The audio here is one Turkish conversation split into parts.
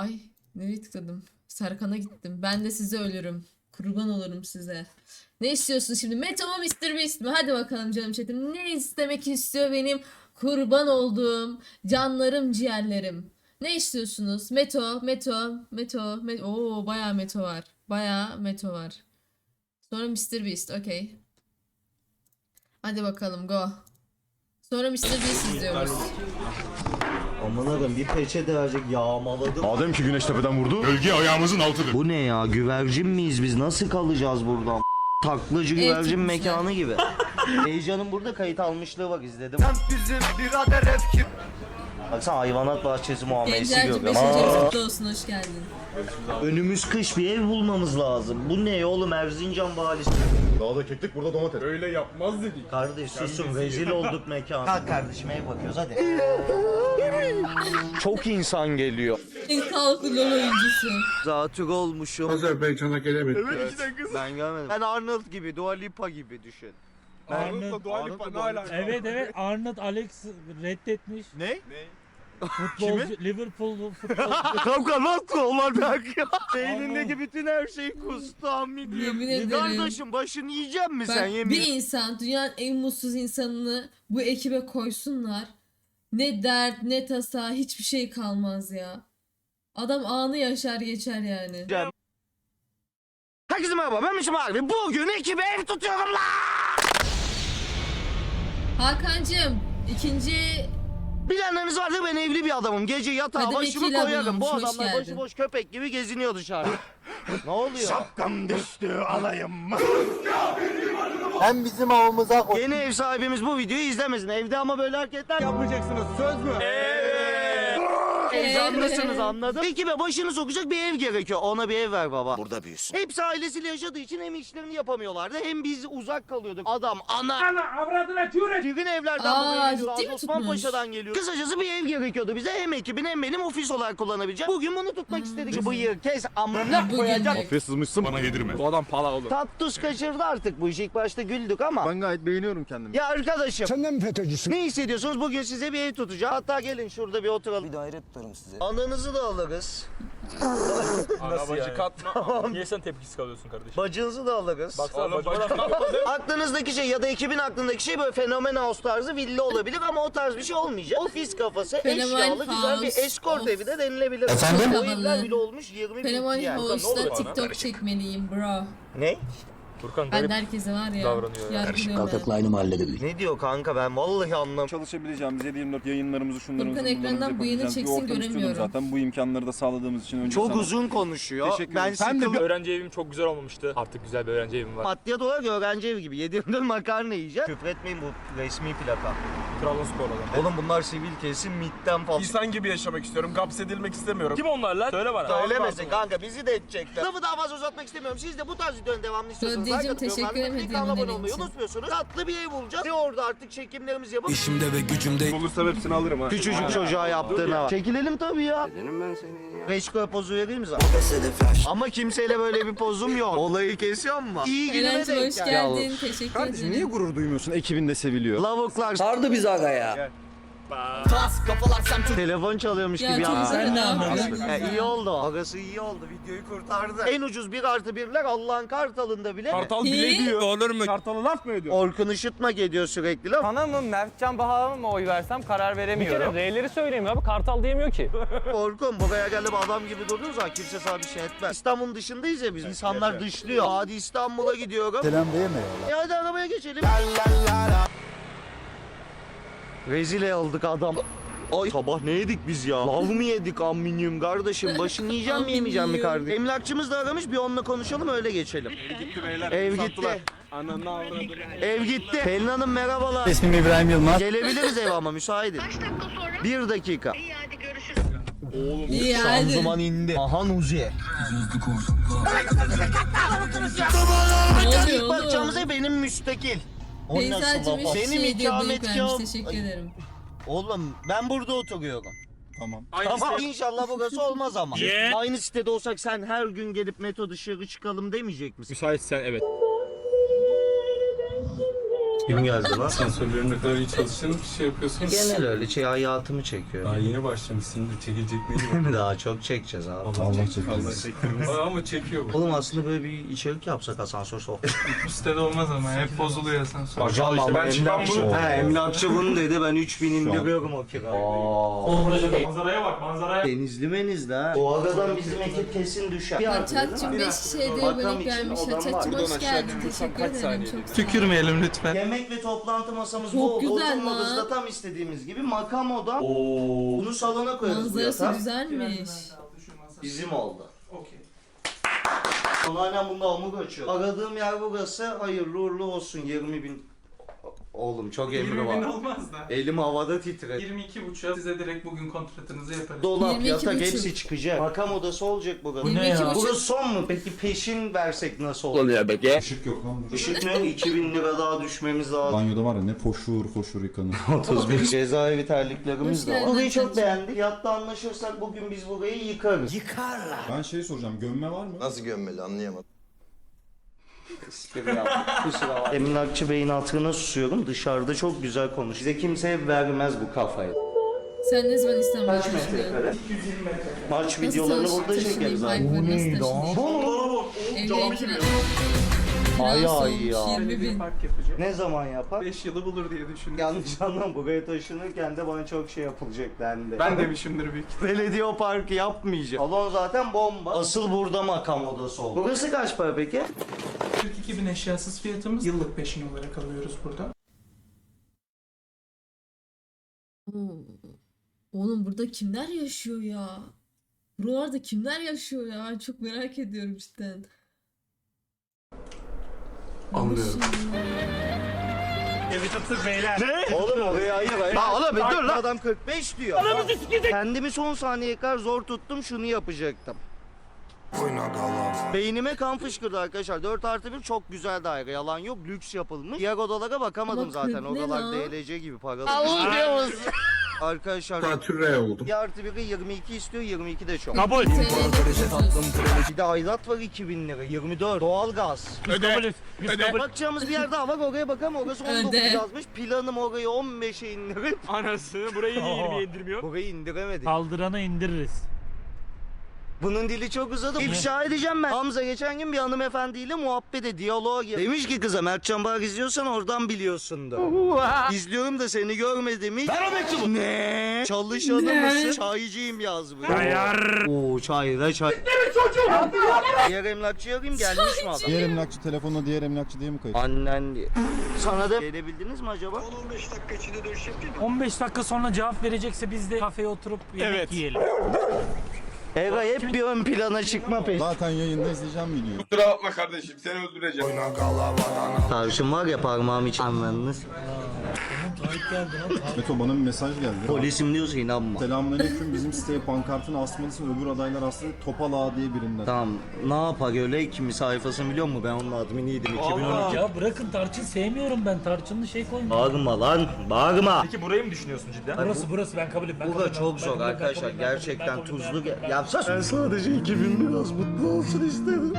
Ay nereye tıkladım? Serkan'a gittim. Ben de size ölürüm. Kurban olurum size. Ne istiyorsun şimdi? Meto mu Mr. Beast mi? Hadi bakalım canım chatim. Ne istemek istiyor benim kurban olduğum canlarım ciğerlerim? Ne istiyorsunuz? Meto, Meto, Meto, Meto. Oo bayağı Meto var. Bayağı Meto var. Sonra Mr. Beast. Okey. Hadi bakalım go. Sonra Mr. Beast izliyoruz. Aman adam bir peçete verecek yağmaladım. Madem ki güneş tepeden vurdu, bölge ayağımızın altıdır. Bu ne ya güvercin miyiz biz nasıl kalacağız buradan? Taklacı güvercin mekanı gibi. Heyecanın burada kayıt almışlığı bak izledim. Baksana hayvanat bahçesi muamelesi Gencer'cim 5. görüyorum. Aa, kutlu olsun hoş geldin. önümüz kış bir ev bulmamız lazım. Bu ne oğlum Erzincan valisi. Dağda keklik, burada domates. Öyle yapmaz dedik. Kardeş susun rezil olduk mekan. Kalk kardeşim ev bakıyoruz hadi. Çok insan geliyor. En sağlıklı LoL oyuncusu. Zatürk olmuşum. Azerbaycan'a gelemedik. Ben görmedim. Ben Arnold gibi, Dua Lipa gibi düşün. Arnold'la Dua Lipa ne alaka? Evet evet Arnold Alex reddetmiş. Ne? Futbolcu Liverpool futbol. Kanka nasıl olacak ya? Allah. Beynindeki bütün her şey kustu amin Yemin ederim. Kardeşim başını yiyecek mi sen Bak yemin bir insan dünyanın en mutsuz insanını bu ekibe koysunlar. Ne dert ne tasa hiçbir şey kalmaz ya. Adam anı yaşar geçer yani. Herkese merhaba ben Mişim abi. Bugün ekibe ev tutuyorum la. Hakan'cım ikinci Bilenleriniz vardır ben evli bir adamım. Gece yatağa Kadın başımı ekiyle koyarım. Bu hoş adamlar geldin. başıboş köpek gibi geziniyor dışarıda. ne oluyor? Şapkam düştü alayım mı? Hem bizim avımıza Yeni ev sahibimiz bu videoyu izlemesin. Evde ama böyle hareketler Yapmayacaksınız söz mü? Heyecanlısınız anladım. Ekibe başını sokacak bir ev gerekiyor. Ona bir ev ver baba. Burada büyüsün. Hepsi ailesiyle yaşadığı için hem işlerini yapamıyorlardı hem biz uzak kalıyorduk. Adam ana. Ana avradına türet. Düğün evlerden Aa, buraya geliyor. ciddi mi Osman tutmuş? Paşa'dan geliyor. Kısacası bir ev gerekiyordu bize. Hem ekibin hem benim ofis olarak kullanabileceğim. Bugün bunu tutmak istedik. Şu bıyığı kes amına Bu koyacak. günlük. Ve sızmışsın bana yedirme. Bu adam pala oğlum. Tatlus kaçırdı artık bu işi. İlk başta güldük ama. Ben gayet beğeniyorum kendimi. Ya arkadaşım. Sen de mi FETÖ'cüsün? Ne hissediyorsunuz? Bugün size bir ev tutacağım. Hatta gelin şurada bir oturalım. Bir daire tutarım size. Ananızı da alırız. Ana bacı katma. Niye sen tepkisiz kalıyorsun kardeşim? Bacınızı da alırız. Baksana bacı Aklınızdaki şey ya da ekibin aklındaki şey böyle fenomen house tarzı villa olabilir ama o tarz bir şey olmayacak. Ofis kafası, Fenomen eşyalı güzel bir house, escort of. evi de denilebilir. Efendim? O evler bile olmuş 20 bin Fenomen yani. House'da TikTok çekmeliyim bro. Ne? Furkan Ben garip de herkese var ya. davranıyor ya. yargılıyorum. aynı mahallede büyüdük. Ne diyor kanka ben vallahi anlamadım. çalışabileceğimiz 7-24 yayınlarımızı şunlarımızı Furkan ekrandan bunlarımızı bıyığını yapabileceğimiz bir çeksin, ortam istiyordum göremiyorum. Zaten bu imkanları da sağladığımız için önce Çok sana uzun konuşuyor. Teşekkür ben ederim. Sen de sıkıldım. Öğrenci evim çok güzel olmamıştı. Artık güzel bir öğrenci evim var. Maddiyat olarak öğrenci evi gibi. 7-24 makarna yiyeceğiz. Küfretmeyin bu resmi plaka. Trabzonspor adam. Oğlum bunlar sivil kesim MIT'ten falan. İnsan gibi yaşamak istiyorum. Gapsedilmek istemiyorum. Kim onlar lan? Söyle bana. Söylemesin kanka bizi de edecekler. Lafı daha fazla uzatmak istemiyorum. Siz de bu tarz videonun devamını like atıyorum. teşekkür ederim kanala abone olmayı unutmuyorsunuz. Tatlı bir ev bulacağız. Ve orada artık çekimlerimizi yapıp İşimde ve gücümde Olursa hepsini alırım ha. küçücük çocuğa yaptığına bak. Çekilelim tabii ya. Dedim ben seni ya. Reşko pozu vereyim mi sana? Ama kimseyle böyle bir pozum yok. Olayı kesiyor mu? İyi günüme Eren'cim denk hoş gel. geldin. Teşekkür Kardeşim ederim. niye gurur duymuyorsun? Ekibinde seviliyor. Lavuklar. sardı bizi aga ya. Telefon çalıyormuş Ya gibi çok ya. güzel ne yapıyorsun? Ya iyi oldu. Agası iyi oldu. Videoyu kurtardı. En ucuz bir artı birler Allah'ın kartalında bile. Kartal İyi. bile diyor. Olur mu? Kartalı laf mı ediyor? Orkun Işıtmak ediyor sürekli laf. Sana mı Mertcan Bahar'a mı oy versem karar veremiyorum. Bir kere R'leri söyleyeyim abi Kartal diyemiyor ki. Orkun buraya gelip adam gibi durduğun zaman kimse sana bir şey etmez. İstanbul'un dışındayız ya biz. İnsanlar dışlıyor. Hadi İstanbul'a gidiyorum. Selam diyemiyorlar. Ya hadi arabaya geçelim. Rezil olduk adam. Ay sabah ne yedik biz ya? Lav mı yedik aminyum kardeşim? Başını yiyeceğim mi yemeyeceğim mi kardeşim? Emlakçımız da aramış bir onunla konuşalım öyle geçelim. Gitti beyler. Ev gitti. Ananı avradını. Ev gitti. Pelin Hanım merhabalar. İsmim İbrahim Yılmaz. Gelebiliriz eve ama müsaitim. Kaç dakika sonra? Bir dakika. İyi hadi görüşürüz. İyi hadi. Şanzıman indi. Aha Nuzi. Ne oluyor İlk oğlum? bakacağımız ev benim müstakil. O nasıl Beyza'cığım laf? 3 Benim şey bıyık vermiş. ikametgahım. Teşekkür ederim. Oğlum ben burada oturuyorum. Tamam. Tamam inşallah burası olmaz ama. Aynı sitede olsak sen her gün gelip meto dışarı çıkalım demeyecek misin? Müsaitsen evet. Kim geldi lan? Sensörlerin ne kadar iyi çalıştığını şey yapıyorsun. Genel öyle şey hayatımı çekiyor. Daha yeni başlamışsın da çekilecek ne yok. Daha çok çekeceğiz abi. Allah çektirmez. Aa, Ama çekiyor bu. Oğlum aslında böyle bir içerik yapsak asansör sohbet. Bu sitede olmaz ama hep bozuluyor sonra. Hocam işte ben çıkan bunu. He emlakçı bunu dedi ben 3000 indiriyorum o kira. Manzaraya bak manzaraya. Denizli menizli ha. O aradan bizim ekip kesin düşer. Bir Haçatçım 5 şişeye de gelmiş. var. Buradan hoş geldin. Teşekkür ederim. Tükürmeyelim lütfen. Yemek ve toplantı masamız Çok bol. güzel Oturma lan. odası da tam istediğimiz gibi. Makam oda. Bunu salona koyarız bu manzarası yatağı. güzelmiş. Bizim oldu. Okey. Anneannem bunda hamur açıyor. Aradığım yer burası. Hayırlı uğurlu olsun. 20 bin. Oğlum çok emri 20 bin var. olmaz da. Elim havada titredi. 22 buçuğa size direkt bugün kontratınızı yaparız. Dolap, 22 yatak buçuk. hepsi çıkacak. Makam odası olacak burada. Bu ne ya? Burası son mu? Peki peşin versek nasıl olur? Işık yok lan. Işık ne? 2000 lira daha düşmemiz lazım. Banyoda var ya ne foşur foşur yıkanır. 31 cezaevi terliklerimiz de var. Burayı çok beğendik. Yatta anlaşırsak bugün biz burayı yıkarız. ben şey soracağım gömme var mı? Nasıl gömmeli anlayamadım. Kusura bakma. Emlakçı Bey'in hatırına susuyorum. Dışarıda çok güzel konuş. Size kimse vermez bu kafayı. Sen ne zaman İstanbul'a Kaç taşınıyorsun? metrekare? Maç videolarını burada çekeriz abi. Hayvan, nasıl taşınayım? Evdeyken. Ay Nasıl ay olmuş? ya. 20 bin. Park yapacak. Ne zaman yapar? 5 yılı bulur diye düşündüm. Yanlış anlam buraya taşınırken de bana çok şey yapılacak dendi. Ben demişimdir büyük ihtimalle. Belediye o parkı yapmayacak. Salon zaten bomba. Asıl burada makam odası oldu. Burası kaç para peki? 42 bin eşyasız fiyatımız. Yıllık peşin olarak alıyoruz burada. Oo. Oğlum burada kimler yaşıyor ya? Buralarda kimler yaşıyor ya? Ben çok merak ediyorum cidden. Anlıyorum. Evi tuttuk beyler. Oğlum oraya hayır hayır. Ha oğlum bir dur lan. Adam 45 diyor. Kendimi son saniyeye kadar zor tuttum şunu yapacaktım. Beynime kan fışkırdı arkadaşlar. 4 artı 1 çok güzel daire. Yalan yok. Lüks yapılmış. Diğer odalara bakamadım Ama zaten. ne Odalar lan? DLC gibi paralı. Allah Arkadaşlar Katürre oldum. bir artı biri 22 istiyor 22 de çok. Kabul. Bir de aidat var 2000 lira 24 doğalgaz. Biz kabulüz. Biz kabul. Bakacağımız bir yer daha var oraya bakalım orası 19 Öde. yazmış. Planım orayı 15'e indirip Anasını burayı niye 20'ye indirmiyor? burayı indiremedik. Kaldırana indiririz. Bunun dili çok uzadı. İfşa edeceğim ben. Hamza geçen gün bir hanımefendiyle muhabbete, diyaloğa girdi. Demiş ki kıza Mertcan Bağır izliyorsan oradan biliyorsundur. İzliyorum da seni görmedim hiç. Ver o mektubu. Ne? Çalışanı Ne? mısın? Çaycıyım yazmış. Ayar. Oo çayda çay. Diğer emlakçıyı arayayım gelmiş mi adam? Diğer emlakçı telefonla diğer emlakçı diye mi kayıt? Annen diye. Sana da gelebildiniz mi acaba? 15 dakika sonra cevap verecekse biz de kafeye oturup yemek Evet. yiyelim. Eva hep bir ön plana çıkma peşinde. Zaten yayında izleyeceğim videoyu. Kusura bakma kardeşim seni öldüreceğim. Tarşım var ya parmağım için anladınız. Tayyip geldi lan. Meto bana bir mesaj geldi. Polisim diyorsa inanma. Selamünaleyküm bizim siteye pankartını asmalısın öbür adaylar aslında Topal Ağa diye birinden. Tamam ne yapar öyle kimi sayfasını biliyor musun? Ben onun adminiydim 2012. Ya bırakın tarçın sevmiyorum ben. Tarçınlı şey koyma. Bağırma lan bağırma. Peki burayı mı düşünüyorsun cidden? Burası burası ben kabulüm. Ben Bu da kabulüm, çok ben zor arkadaşlar gerçekten tuzlu. Yapsa ben sadece 2000 biraz mutlu olsun istedim.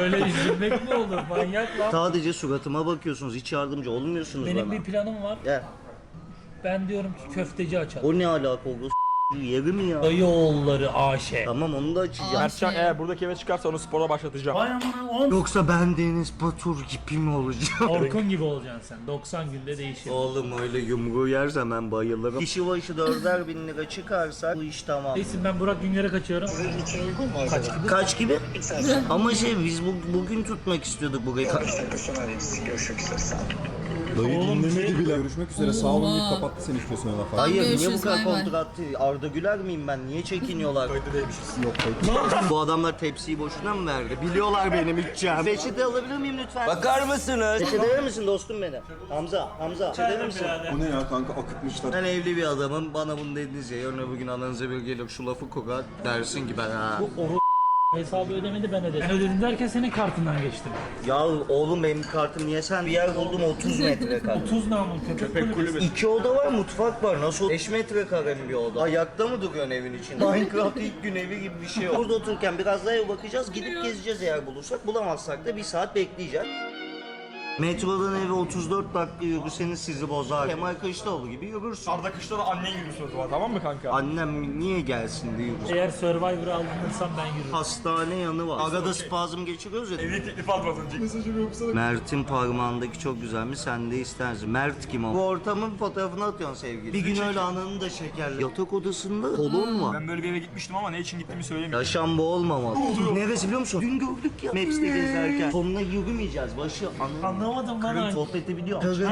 Böyle üzülmek mi olur manyak lan? Sadece suratıma bakıyorsunuz hiç yardımcı olmuyorsunuz Benim bana. bir planım var. Gel. Ben diyorum ki köfteci açalım. O ne alaka oldu? Yeri mi ya? Dayı oğulları AŞ. Tamam onu da açacağım. Mertcan eğer buradaki eve çıkarsa onu spora başlatacağım. Yoksa ben Deniz Batur gibi mi olacağım? Orkun gibi olacaksın sen. 90 günde değişir. Oğlum öyle yumruğu yersem ben bayılırım. Kişi başı dörder bin lira çıkarsa bu iş tamam. Neyse ben Burak Günler'e kaçıyorum. Kaç gibi? Kaç gibi? Ama şey biz bu, bugün tutmak istiyorduk burayı. Dayı Oğlum, dinlemedi şey- bile. Görüşmek üzere sağ olun deyip kapattı seni üstüne laf. Hayır niye bu Görüşürüz, kadar bay bay. kontrat Arda Güler miyim ben? Niye çekiniyorlar? Yok kayıt. bu adamlar tepsiyi boşuna mı verdi? Biliyorlar benim içeceğim. Peçete alabilir miyim lütfen? Bakar mısınız? Peçete verir misin dostum benim? Hamza, Hamza. Peçete verir misin? Bu ne ya kanka akıtmışlar. Ben evli bir adamım. Bana bunu dediniz ya. Yarın öbür gün ananıza bir gelir şu lafı kokar. Dersin ki ben ha. Hesabı ödemedi ben ödedim. Ben ödedim derken senin kartından geçtim. Ya oğlum benim kartım niye sen? Bir yer buldum 30 metrekare. 30 namul köpek, kulübesi. İki oda var, mutfak var. Nasıl? 5 metrekare mi bir oda? Ayakta mı duruyorsun evin içinde? Minecraft ilk gün evi gibi bir şey yok. Burada otururken biraz daha bakacağız. Gidip gezeceğiz eğer bulursak. Bulamazsak da bir saat bekleyeceğiz. Metrodan eve 34 dakika yürüseniz sizi bozar. Kemal Kılıçdaroğlu gibi yürürsün. Arda kışta da annen yürüsün o zaman tamam mı kanka? Annem niye gelsin diye yürürsün. Eğer Survivor'ı alınırsam ben yürürüm. Hastane yanı var. Arada spazm geçiriyoruz ya. Evlilik teklifi atmadın. Mert'in parmağındaki çok güzelmiş sen de istersin. Mert kim o? Bu ortamın fotoğrafını atıyorsun sevgili. Bir gün öyle ananı da şekerli. Yatak odasında kolon var. Ben böyle bir eve gitmiştim ama ne için gittiğimi söylemiyorum. Yaşam bu olmamalı. Neresi biliyor musun? Dün gördük ya. Maps'te gezerken. Sonuna yürümeyeceğiz. Başı anı. Anlamadım lan. Kırın ben. sohbeti biliyor musun?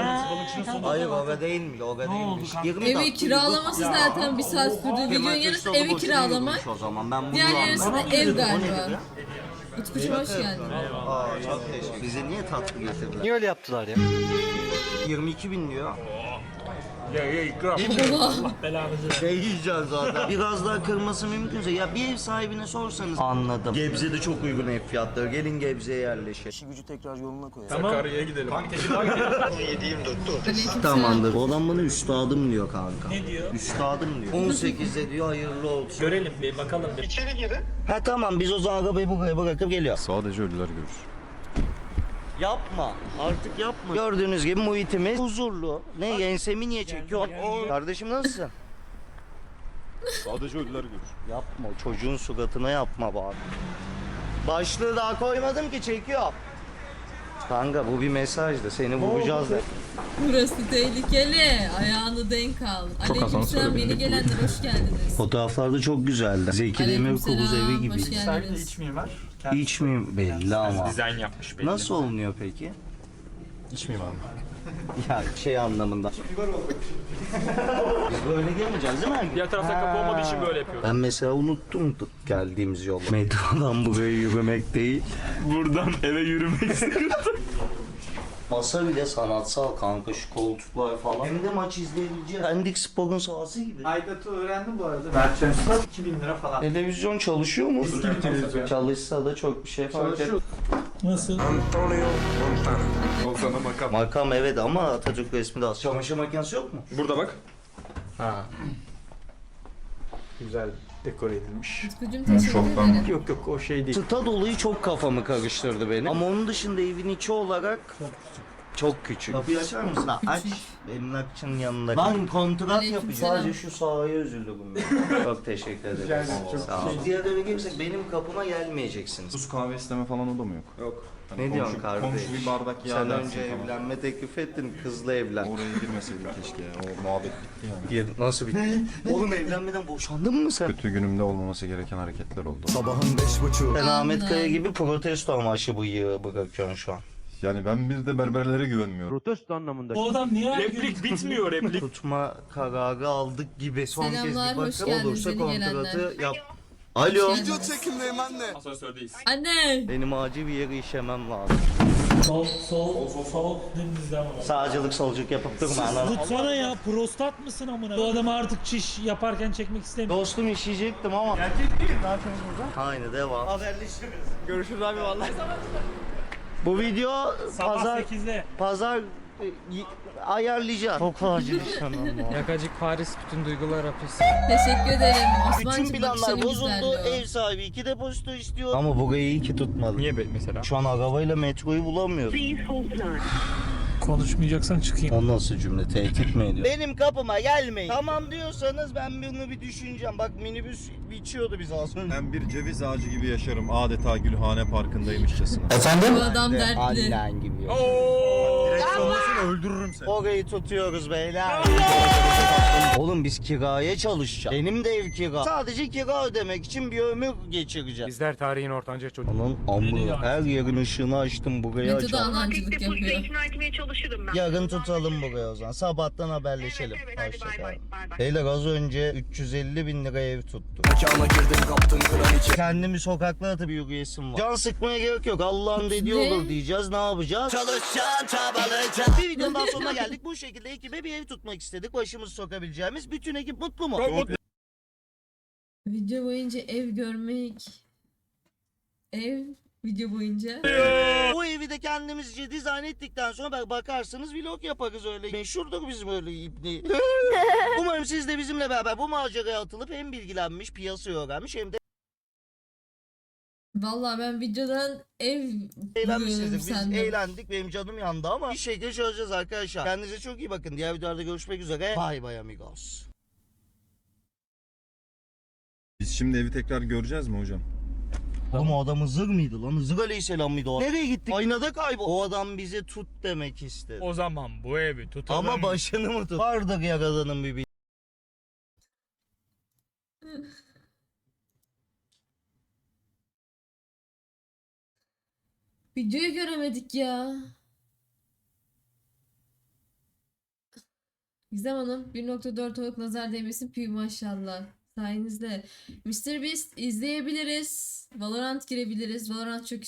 Hayır orada değil mi? Orada değilmiş. 20 dakika Evi kiralaması yürüdük. zaten bir saat sürdü. Kemal Videonun yarısı Kılıçdaroğlu evi boşuna kiralamak. yürümüş O zaman ben bunu Diğer yarısı da anlamadım. ev galiba. ya? Utkucuğum hoş geldin. Aa, çok teşekkür. Bize niye tatlı getirdiler? Niye öyle yaptılar ya? 22 bin diyor. Ya ya ikram. Allah belanızı. Ne yiyeceğiz zaten? Biraz daha kırması mümkünse. Ya bir ev sahibine sorsanız. Anladım. Gebze'de çok uygun ev fiyatları. Gelin Gebze'ye yerleşin. İşi gücü tekrar yoluna koyalım. Tamam. Sakarya'ya gidelim. Kanka Tekirdağ'a gidelim. Tamamdır. O adam bana üstadım diyor kanka. Ne diyor? Üstadım diyor. 18'de diyor hayırlı olsun. Görelim bir bakalım bir. Ha tamam biz o zaman arabayı buraya bırakıp geliyor. Sadece ölüler görür. Yapma. Artık yapma. Gördüğünüz gibi muhitimiz huzurlu. Ne ensemi niye çekiyor? Kardeşim nasılsın? Sadece ölüler görür. Yapma o çocuğun suratına yapma bari. Başlığı daha koymadım ki çekiyor. Kanka bu bir mesajdı. Seni vuracağız da. Burası tehlikeli. Ayağını denk al. Aleykümselam yeni gelenler hoş geldiniz. Fotoğraflarda çok güzeldi. Zeki Demirkubuz Aleykümselam, evi gibi. Hoş geldiniz. İç Hiç mi belli ama. Dizayn yapmış belli. Nasıl olunuyor peki? İç miyim abi? Ya şey anlamında. Biz böyle gelmeyeceğiz değil mi? Diğer tarafta kapı olmadığı için böyle yapıyorum. Ben mesela unuttum geldiğimiz yolu. Metrodan buraya yürümek değil. Buradan eve yürümek Masa bile sanatsal kanka şu koltuklar falan. Hem de maç izleyebileceğiz. Pendik Spor'un sahası gibi. Aidat'ı öğrendim bu arada. Mertens'ten 2000 lira falan. Televizyon çalışıyor mu? Eski bir televizyon. Çalışsa da çok bir şey fark etmez. Çalışıyor. Nasıl? Ol sana makam. Makam evet ama Atatürk resmi de az. Çamaşır makinesi yok mu? Burada bak. Güzel dekore edilmiş. Utkucuğum teşekkür ederim. Yok yok o şey değil. Stad olayı çok kafamı karıştırdı benim. Ama onun dışında evin içi olarak çok küçük. Kapıyı açar mısın? Ha, Aç. Emlakçının yanında. Ben kontrat Aleyküm yapacağım. selam. Sadece şu sahaya üzüldüm ben. çok teşekkür ederim. Sağ ol. Diğer eve gelirsek benim kapıma gelmeyeceksiniz. Buz kahve isteme falan o da mı yok? Yok. Hani Ne komşu- diyorsun kardeş? Komşu bir bardak yağ Sen dersin önce falan. evlenme teklif ettin, kızla evlen. Oraya girmeseydin keşke ya. O muhabbet bitti yani. Gir- Nasıl bitti? Oğlum evlenmeden boşandın mı sen? Kötü günümde olmaması gereken hareketler oldu. Sabahın beş buçuğu. Sen Ahmet. Kaya gibi protesto amaçlı bu yığı bırakıyorsun şu an. Yani ben bir de berberlere güvenmiyorum. Bu adam niye Replik bitmiyor replik. Tutma kararı aldık gibi. Son Selamlar, hoş kez bir bakım geldiniz olursa yeni kontratı yap. Alo. çekimdeyim anne. Asansördeyiz. Anne. Benim acil bir yere işemem lazım. sol sol sol dümdüz devam. Sağcılık solculuk yapıp durma anladın. Tutsana ya prostat mısın amına? Bu adamı artık çiş yaparken çekmek istemiyorum. Dostum işeyecektim ama. Gerçek değil. Ne yapıyorsunuz burada? Aynı devam. Haberleşiriz. Görüşürüz abi vallahi. Bu video Sabah pazar 8'de. pazar ayarlayacağız. Çok acil işemem lazım. Yakacık Paris bütün duygular hapis. Teşekkür ederim. Bütün Osman'cığım planlar bozuldu. güzeldi. Ev sahibi iki depozito istiyor. Ama burayı iyi ki tutmadı. Niye be mesela? Şu an arabayla metroyu bulamıyoruz. Konuşmayacaksan çıkayım. O nasıl cümle? Tehdit mi ediyor? Benim kapıma gelmeyin. Tamam diyorsanız ben bunu bir düşüneceğim. Bak minibüs biçiyordu biz az önce. Ben bir ceviz ağacı gibi yaşarım. Adeta Gülhane Parkı'ndaymışçasına. Bu adam dertli. Annen gibi. öldürürüm seni. Orayı tutuyoruz beyler. Oğlum biz kiraya çalışacağız. Benim de ev kira. Sadece kira ödemek için bir ömür geçireceğiz. Bizler tarihin ortanca çocuğu. Onun amına her yerin ışığını açtım burayı Metoda açalım. alancılık yapıyor. ikna etmeye çalışırım ben. Yarın tutalım burayı o zaman. Sabahtan haberleşelim. Evet, evet, hadi bay Hoşçakalın. bay, bay bay. Beyler az önce 350 bin lira ev tuttuk. Kendimi sokaklara atıp yürüyesim var. Can sıkmaya gerek yok. Allah'ın dediği Ne? olur diyeceğiz. Ne yapacağız? Çalışacaksın, çabalayacaksın. Bir videonun daha sonuna geldik. Bu şekilde ekibe bir ev tutmak istedik. Başımızı sokabileceğimiz. Bütün ekip mutlu mu? Video boyunca ev görmek. Ev video boyunca. Evi de kendimizce dizayn ettikten sonra bak bakarsınız vlog yaparız öyle. Meşhurdur bizim öyle ipni. Umarım siz de bizimle beraber bu maceraya atılıp hem bilgilenmiş, piyasayı öğrenmiş hem de Vallahi ben videodan ev Eğlenmişizdir. Biz senden. eğlendik. Benim canım yandı ama bir şekilde çözeceğiz arkadaşlar. Kendinize çok iyi bakın. Diğer videolarda görüşmek üzere. Bye bye amigos. Biz şimdi evi tekrar göreceğiz mi hocam? Oğlum o adam Hızır mıydı lan? Hızır Aleyhisselam mıydı o? Nereye gittik? Aynada kaybol. O adam bizi tut demek istedi. O zaman bu evi tutalım. Ama başını mı tut? Vardır yaradanın bir Videoyu göremedik ya. Gizem Hanım 1.4 olarak nazar değmesin püy maşallah. Sayenizde. Mr. Beast izleyebiliriz. Valorant girebiliriz. Valorant çok